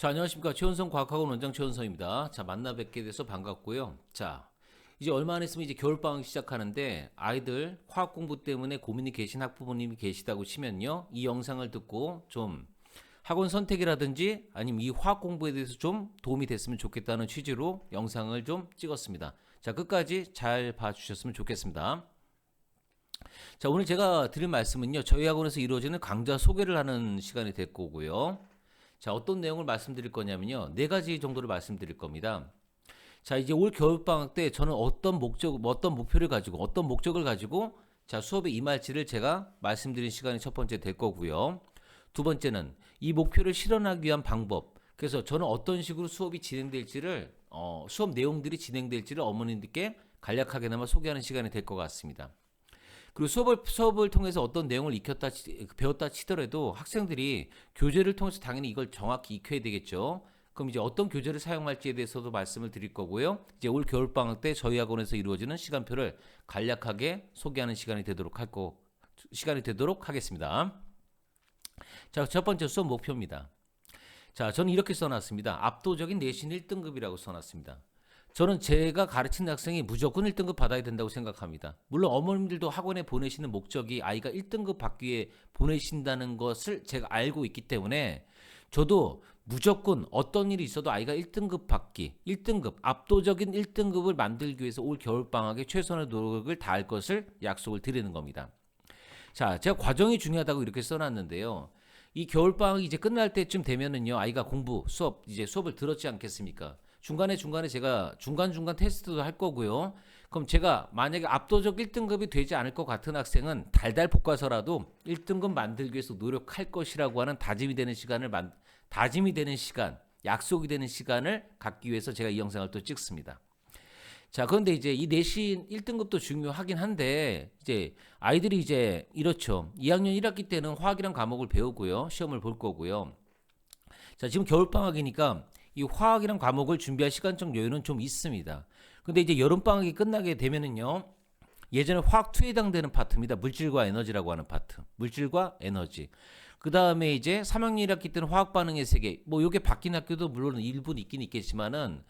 자, 안녕하십니까. 최원성 과학학원 원장 최원성입니다. 자, 만나 뵙게 돼서 반갑고요. 자, 이제 얼마 안 있으면 이제 겨울방학 시작하는데 아이들 화학 공부 때문에 고민이 계신 학부모님이 계시다고 치면요. 이 영상을 듣고 좀 학원 선택이라든지 아니면 이 화학 공부에 대해서 좀 도움이 됐으면 좋겠다는 취지로 영상을 좀 찍었습니다. 자, 끝까지 잘 봐주셨으면 좋겠습니다. 자, 오늘 제가 드릴 말씀은요. 저희 학원에서 이루어지는 강좌 소개를 하는 시간이 될 거고요. 자, 어떤 내용을 말씀드릴 거냐면요. 네 가지 정도를 말씀드릴 겁니다. 자, 이제 올 겨울방학 때 저는 어떤 목적, 뭐 어떤 목표를 가지고, 어떤 목적을 가지고, 자, 수업에 임할지를 제가 말씀드린 시간이 첫 번째 될 거고요. 두 번째는 이 목표를 실현하기 위한 방법. 그래서 저는 어떤 식으로 수업이 진행될지를, 어, 수업 내용들이 진행될지를 어머님들께 간략하게나마 소개하는 시간이 될 것 같습니다. 그리고 수업을 수업을 통해서 어떤 내용을 익혔다 치- 배웠다 치더라도 학생들이 교재를 통해서 당연히 이걸 정확히 익혀야 되겠죠. 그럼 이제 어떤 교재를 사용할지에 대해서도 말씀을 드릴 거고요. 이제 올 겨울 방학 때 저희 학원에서 이루어지는 시간표를 간략하게 소개하는 시간이 되도록 할 거 시간이 되도록 하겠습니다. 자, 첫 번째 수업 목표입니다. 자, 저는 이렇게 써놨습니다. 압도적인 내신 1등급이라고 써놨습니다. 저는 제가 가르치는 학생이 무조건 1등급 받아야 된다고 생각합니다. 물론 어머님들도 학원에 보내시는 목적이 아이가 1등급 받기 위해 보내신다는 것을 제가 알고 있기 때문에 저도 무조건 어떤 일이 있어도 아이가 1등급 받기, 1등급, 압도적인 1등급을 만들기 위해서 올 겨울방학에 최선의 노력을 다할 것을 약속을 드리는 겁니다. 자, 제가 과정이 중요하다고 이렇게 써놨는데요. 이 겨울방학이 이제 끝날 때쯤 되면은요, 아이가 공부, 수업, 이제 수업을 들었지 않겠습니까? 중간에 중간에 제가 중간중간 테스트도 할 거고요. 그럼 제가 만약에 압도적 1등급이 되지 않을 것 같은 학생은 달달 볶아서라도 1등급 만들기 위해서 노력할 것이라고 하는 다짐이 되는 시간을 만, 다짐이 되는 시간, 약속이 되는 시간을 갖기 위해서 제가 이 영상을 또 찍습니다. 자, 그런데 이제 이 내신 1등급도 중요하긴 한데, 이제 아이들이 이제 이렇죠. 2학년 1학기 때는 화학이란 과목을 배우고요. 시험을 볼 거고요. 자, 지금 겨울방학이니까 이 화학이란 과목을 준비할 시간적 여유는 좀 있습니다. 근데 이제 여름 방학이 끝나게 되면은요. 예전에 화학 2에 해당되는 파트입니다. 물질과 에너지라고 하는 파트. 물질과 에너지. 그 다음에 이제 3학년 1학기 때는 화학 반응의 세계. 뭐 요게 바뀐 학교도 물론 일부 있긴 있겠지만은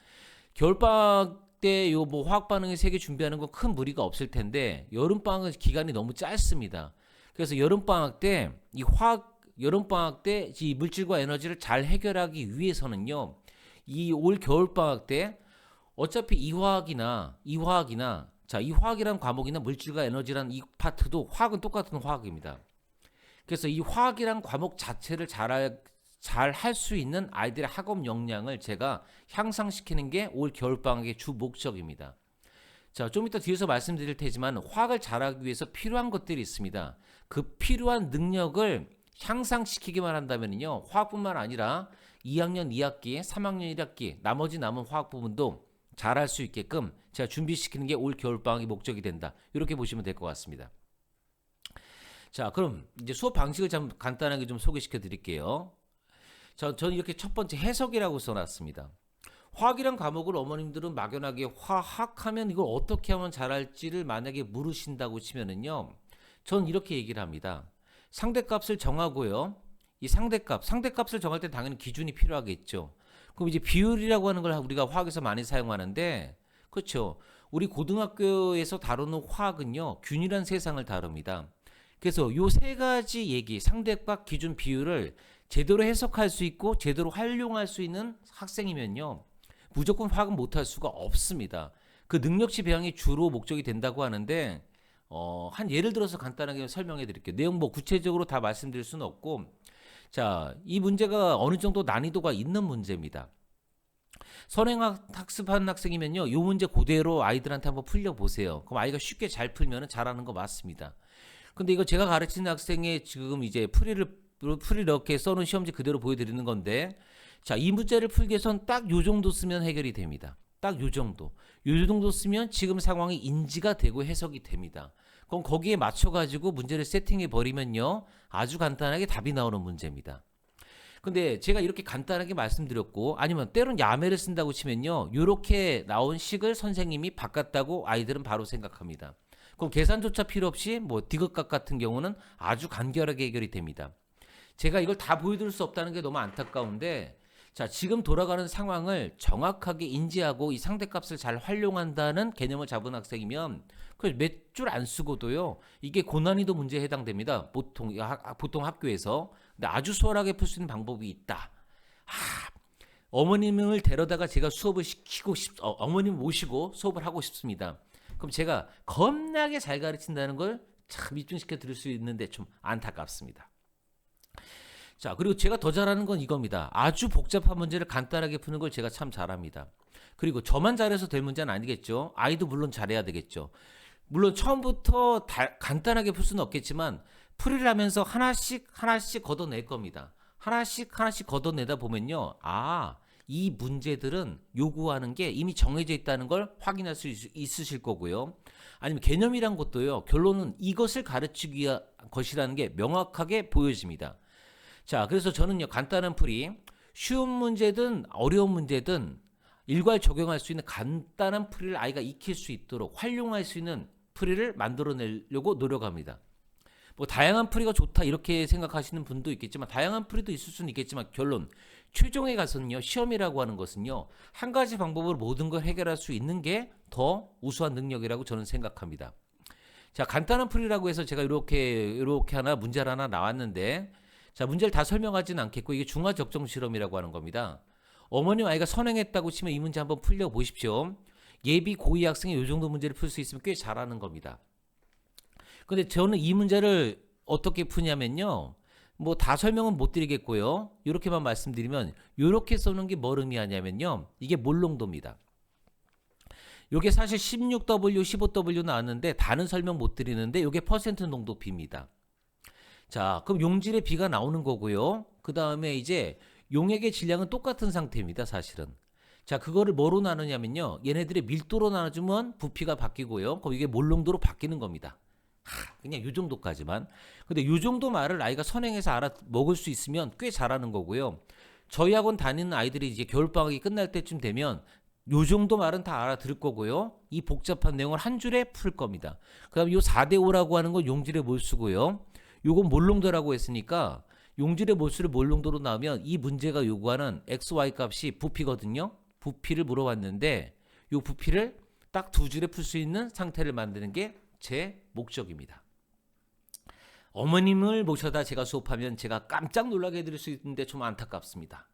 겨울방학 때 요 뭐 화학 반응의 세계 준비하는 건 큰 무리가 없을 텐데 여름방학은 기간이 너무 짧습니다. 그래서 여름방학 때 이 화학 여름방학 때 이 물질과 에너지를 잘 해결하기 위해서는요. 이 올 겨울 방학 때 어차피 이화학이나 이화학이나 자, 이 화학이란 과목이나 물질과 에너지란 이 파트도 화학은 똑같은 화학입니다. 그래서 이 화학이란 과목 자체를 잘 잘 할 수 있는 아이들의 학업 역량을 제가 향상시키는 게 올 겨울 방학의 주 목적입니다. 자, 좀 이따 뒤에서 말씀드릴 테지만 화학을 잘하기 위해서 필요한 것들이 있습니다. 그 필요한 능력을 향상시키기만 한다면요. 화학뿐만 아니라 2학년 2학기, 3학년 1학기, 나머지 남은 화학 부분도 잘할 수 있게끔 제가 준비시키는 게 올 겨울 방학의 목적이 된다. 이렇게 보시면 될 것 같습니다. 자, 그럼 이제 수업 방식을 좀 간단하게 좀 소개시켜 드릴게요. 자, 저는 이렇게 첫 번째 해석이라고 써놨습니다. 화학이란 과목을 어머님들은 막연하게 화학하면 이걸 어떻게 하면 잘할지를 만약에 물으신다고 치면은요. 저는 이렇게 얘기를 합니다. 상대값을 정하고요. 이 상대값, 상대값을 정할 때 당연히 기준이 필요하겠죠. 그럼 이제 비율이라고 하는 걸 우리가 화학에서 많이 사용하는데, 그렇죠. 우리 고등학교에서 다루는 화학은요, 균이란 세상을 다룹니다. 그래서 요 세 가지 얘기, 상대값, 기준, 비율을 제대로 해석할 수 있고 제대로 활용할 수 있는 학생이면요, 무조건 화학은 못할 수가 없습니다. 그 능력치 배양이 주로 목적이 된다고 하는데, 어, 한 예를 들어서 간단하게 설명해 드릴게요. 내용 뭐 구체적으로 다 말씀드릴 수는 없고, 자, 이 문제가 어느 정도 난이도가 있는 문제입니다. 선행학 학습하는 학생이면요, 요 문제 그대로 아이들한테 한번 풀려 보세요. 그럼 아이가 쉽게 잘 풀면 잘하는 거 맞습니다. 근데 이거 제가 가르치는 학생의 지금 이제 풀이를, 풀이 이렇게 써놓은 시험지 그대로 보여드리는 건데, 자, 이 문제를 풀기 위해선 딱 요 정도 쓰면 해결이 됩니다. 딱 요 정도. 요 정도 쓰면 지금 상황이 인지가 되고 해석이 됩니다. 그럼 거기에 맞춰가지고 문제를 세팅해 버리면요. 아주 간단하게 답이 나오는 문제입니다. 근데 제가 이렇게 간단하게 말씀드렸고 아니면 때론 야매를 쓴다고 치면요. 요렇게 나온 식을 선생님이 바꿨다고 아이들은 바로 생각합니다. 그럼 계산조차 필요 없이 뭐 디귿각 같은 경우는 아주 간결하게 해결이 됩니다. 제가 이걸 다 보여드릴 수 없다는 게 너무 안타까운데 자, 지금 돌아가는 상황을 정확하게 인지하고 이 상대값을 잘 활용한다는 개념을 잡은 학생이면 그 몇 줄 안 쓰고도요. 이게 고난이도 문제에 해당됩니다. 보통 학- 보통 학교에서. 근데 아주 수월하게 풀 수 있는 방법이 있다. 아, 어머님을 데려다가 제가 수업을 시키고 싶 어, 어머님 모시고 수업을 하고 싶습니다. 그럼 제가 겁나게 잘 가르친다는 걸 참 입증시켜 드릴 수 있는데 좀 안타깝습니다. 자, 그리고 제가 더 잘하는 건 이겁니다. 아주 복잡한 문제를 간단하게 푸는 걸 제가 참 잘합니다. 그리고 저만 잘해서 될 문제는 아니겠죠. 아이도 물론 잘해야 되겠죠. 물론 처음부터 다- 간단하게 풀 수는 없겠지만 풀이를 하면서 하나씩 하나씩 걷어낼 겁니다. 하나씩 하나씩 걷어내다 보면요. 아, 이 문제들은 요구하는 게 이미 정해져 있다는 걸 확인할 수 있, 있으실 거고요. 아니면 개념이란 것도요. 결론은 이것을 가르치기 위한 것이라는 게 명확하게 보여집니다. 자, 그래서 저는요, 간단한 풀이, 쉬운 문제든 어려운 문제든 일괄 적용할 수 있는 간단한 풀이를 아이가 익힐 수 있도록 활용할 수 있는 풀이를 만들어내려고 노력합니다. 뭐 다양한 풀이가 좋다 이렇게 생각하시는 분도 있겠지만 다양한 풀이도 있을 수는 있겠지만 결론 최종에 가서는요 시험이라고 하는 것은요 한 가지 방법으로 모든 걸 해결할 수 있는 게 더 우수한 능력이라고 저는 생각합니다. 자 간단한 풀이라고 해서 제가 이렇게 이렇게 하나 문제를 하나 나왔는데 자 문제를 다 설명하지는 않겠고 이게 중화 적정 실험이라고 하는 겁니다. 어머님 아이가 선행했다고 치면 이 문제 한번 풀려 보십시오. 예비 고2 학생이 이 정도 문제를 풀 수 있으면 꽤 잘하는 겁니다. 근데 저는 이 문제를 어떻게 푸냐면요. 뭐 다 설명은 못 드리겠고요. 이렇게만 말씀드리면 이렇게 써놓은 게 뭘 의미하냐면요. 이게 몰롱도입니다. 요게 사실 16W, 15W 나왔는데 다는 설명 못 드리는데 요게 퍼센트 농도 비입니다. 자, 그럼 용질의 비가 나오는 거고요. 그 다음에 이제 용액의 질량은 똑같은 상태입니다. 사실은. 자, 그거를 뭐로 나누냐면요. 얘네들의 밀도로 나눠주면 부피가 바뀌고요. 그럼 이게 몰롱도로 바뀌는 겁니다. 하, 그냥 요 정도까지만. 근데 요 정도 말을 아이가 선행해서 알아 먹을 수 있으면 꽤 잘하는 거고요. 저희 학원 다니는 아이들이 이제 겨울방학이 끝날 때쯤 되면 요 정도 말은 다 알아들을 거고요. 이 복잡한 내용을 한 줄에 풀 겁니다. 그 다음에 요 4대5라고 하는 건 용질의 몰수고요. 요건 몰롱도라고 했으니까 용질의 몰수를 몰롱도로 나오면 이 문제가 요구하는 XY 값이 부피거든요. 부피를 물어봤는데 요 부피를 딱 두 줄에 풀 수 있는 상태를 만드는 게 제 목적입니다. 어머님을 모셔다 제가 수업하면 제가 깜짝 놀라게 해드릴 수 있는데 좀 안타깝습니다.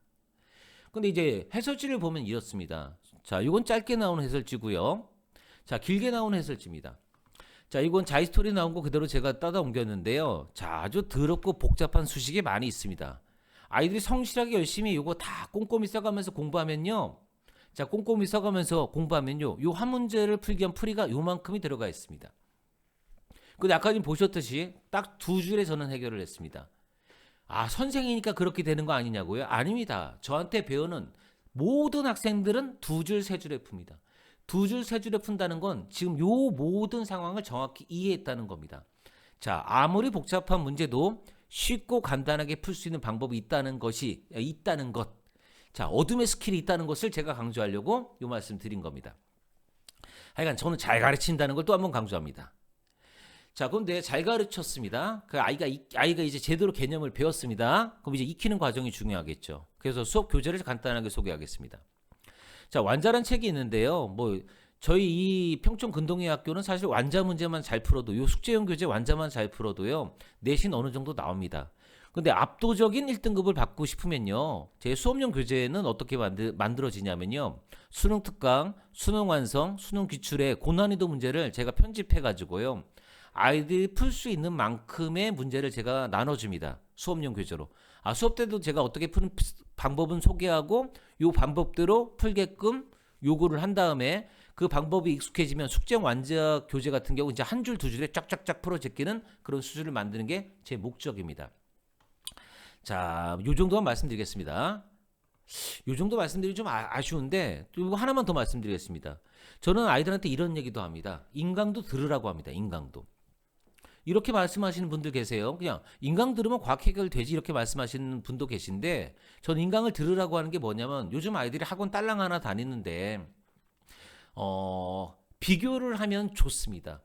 근데 이제 해설지를 보면 이렇습니다. 자, 이건 짧게 나온 해설지고요. 자, 길게 나온 해설지입니다. 자, 이건 자이스토리 나온 거 그대로 제가 따다 옮겼는데요. 자, 아주 더럽고 복잡한 수식이 많이 있습니다. 아이들이 성실하게 열심히 이거 다 꼼꼼히 써가면서 공부하면요. 자, 꼼꼼히 써가면서 공부하면요. 요 한 문제를 풀기 위한 풀이가 요만큼이 들어가 있습니다. 근데 아까 좀 보셨듯이 딱 두 줄에 저는 해결을 했습니다. 아, 선생이니까 그렇게 되는 거 아니냐고요? 아닙니다. 저한테 배우는 모든 학생들은 두 줄, 세 줄에 풉니다. 두 줄, 세 줄에 푼다는 건 지금 요 모든 상황을 정확히 이해했다는 겁니다. 자, 아무리 복잡한 문제도 쉽고 간단하게 풀 수 있는 방법이 있다는 것이 있다는 것. 자, 어둠의 스킬이 있다는 것을 제가 강조하려고 요 말씀 드린 겁니다. 하여간 저는 잘 가르친다는 걸 또 한 번 강조합니다. 자, 그런데 잘 가르쳤습니다. 그 아이가 이- 아이가 이제 제대로 개념을 배웠습니다. 그럼 이제 익히는 과정이 중요하겠죠. 그래서 수업 교재를 간단하게 소개하겠습니다. 자, 완자란 책이 있는데요. 뭐 저희 이 평촌 근동의 학교는 사실 완자 문제만 잘 풀어도 요 숙제형 교재 완자만 잘 풀어도요. 내신 어느 정도 나옵니다. 근데 압도적인 1등급을 받고 싶으면요. 제 수업용 교재는 어떻게 만들, 만들어지냐면요. 수능 특강, 수능 완성, 수능 기출의 고난이도 문제를 제가 편집해 가지고요. 아이들이 풀 수 있는 만큼의 문제를 제가 나눠줍니다. 수업용 교재로. 아, 수업 때도 제가 어떻게 푸는 피- 방법은 소개하고 요 방법대로 풀게끔 요구를 한 다음에 그 방법이 익숙해지면 숙제 완자 교재 같은 경우 이제 한 줄 두 줄에 쫙쫙쫙 풀어 제끼는 그런 수준을 만드는 게 제 목적입니다. 자, 요 정도만 말씀드리겠습니다. 요 정도 말씀드리기 좀 아, 쉬운데또 이거 하나만 더 말씀드리겠습니다. 저는 아이들한테 이런 얘기도 합니다. 인강도 들으라고 합니다. 인강도. 이렇게 말씀하시는 분들 계세요. 그냥 인강 들으면 과학 해결되지 이렇게 말씀하시는 분도 계신데 저는 인강을 들으라고 하는 게 뭐냐면 요즘 아이들이 학원 딸랑 하나 다니는데 어 비교를 하면 좋습니다.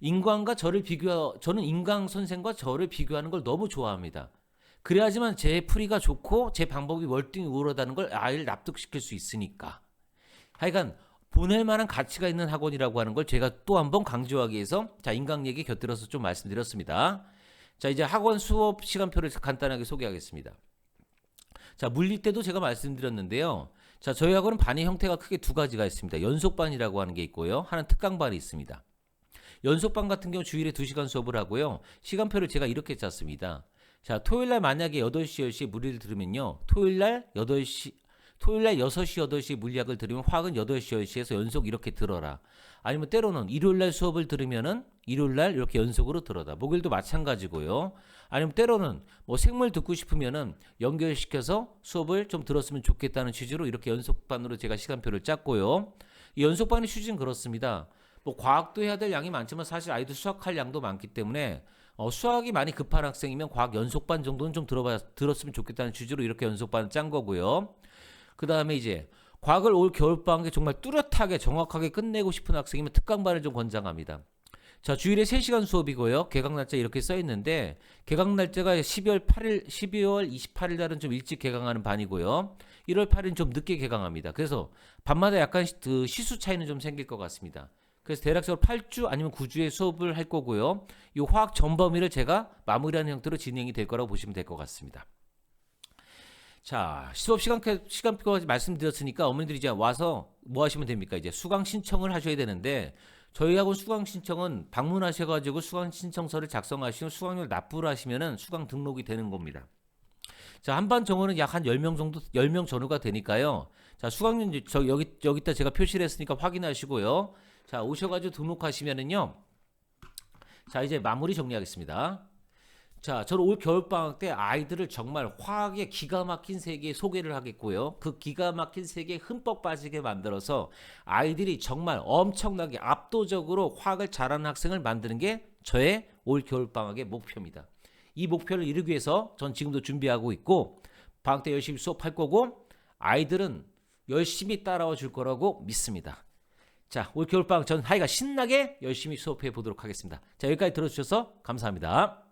인강과 저를 비교 저는 인강 선생과 저를 비교하는 걸 너무 좋아합니다. 그래야지만 제 풀이가 좋고 제 방법이 월등히 우월하다는 걸 아이를 납득시킬 수 있으니까. 하여간 보낼 만한 가치가 있는 학원이라고 하는 걸 제가 또 한번 강조하기 위해서 자 인강 얘기 곁들여서 좀 말씀드렸습니다. 자 이제 학원 수업 시간표를 간단하게 소개하겠습니다. 자 물리 때도 제가 말씀드렸는데요. 자 저희 학원은 반의 형태가 크게 두 가지가 있습니다. 연속반이라고 하는 게 있고요. 하나는 특강반이 있습니다. 연속반 같은 경우 주일에 2시간 수업을 하고요. 시간표를 제가 이렇게 짰습니다. 자, 토요일 날 만약에 8시, 10시에 물리를 들으면요. 토요일 날 8시, 토요일 날 6시, 8시 물리학을 들으면 화학은 8시, 10시에서 연속 이렇게 들어라. 아니면 때로는 일요일 날 수업을 들으면은 일요일 날 이렇게 연속으로 들어라. 목요일도 마찬가지고요. 아니면 때로는 뭐 생물 듣고 싶으면은 연결시켜서 수업을 좀 들었으면 좋겠다는 취지로 이렇게 연속반으로 제가 시간표를 짰고요. 이 연속반의 취지는 그렇습니다. 뭐 과학도 해야 될 양이 많지만 사실 아이들 수학할 양도 많기 때문에 어, 수학이 많이 급한 학생이면 과학 연속반 정도는 좀 들어봐 들었으면 좋겠다는 취지로 이렇게 연속반을 짠 거고요. 그 다음에 이제 과학을 올 겨울방학에 정말 뚜렷하게 정확하게 끝내고 싶은 학생이면 특강반을 좀 권장합니다. 자, 주일에 3시간 수업이고요. 개강 날짜 이렇게 써 있는데 개강 날짜가 12월 8일 12월 28일 날은 좀 일찍 개강하는 반이고요. 1월 8일은 좀 늦게 개강합니다. 그래서 밤마다 약간 시- 그 시수 차이는 좀 생길 것 같습니다. 그래서 대략적으로 8주 아니면 9주의 수업을 할 거고요. 이 화학 전 범위를 제가 마무리하는 형태로 진행이 될 거라고 보시면 될 것 같습니다. 자, 수업 시간 시간표가 말씀드렸으니까 어머니들이 이제 와서 뭐 하시면 됩니까? 이제 수강 신청을 하셔야 되는데 저희 학원 수강 신청은 방문하셔가지고 수강 신청서를 작성하시고 수강료를 납부를 하시면은 수강 등록이 되는 겁니다. 자, 한반 정원은 약 한 10명 정도 10명 전후가 되니까요. 자, 수강료 저 여기 여기다 제가 표시를 했으니까 확인하시고요. 자, 오셔가지고 등록하시면은요. 자, 이제 마무리 정리하겠습니다. 자, 저는 올 겨울방학 때 아이들을 정말 화학의 기가 막힌 세계에 소개를 하겠고요. 그 기가 막힌 세계에 흠뻑 빠지게 만들어서 아이들이 정말 엄청나게 압도적으로 화학을 잘하는 학생을 만드는 게 저의 올 겨울방학의 목표입니다. 이 목표를 이루기 위해서 전 지금도 준비하고 있고 방학 때 열심히 수업할 거고 아이들은 열심히 따라와 줄 거라고 믿습니다. 자, 올 겨울방학 전 하이가 신나게 열심히 수업해 보도록 하겠습니다. 자, 여기까지 들어주셔서 감사합니다.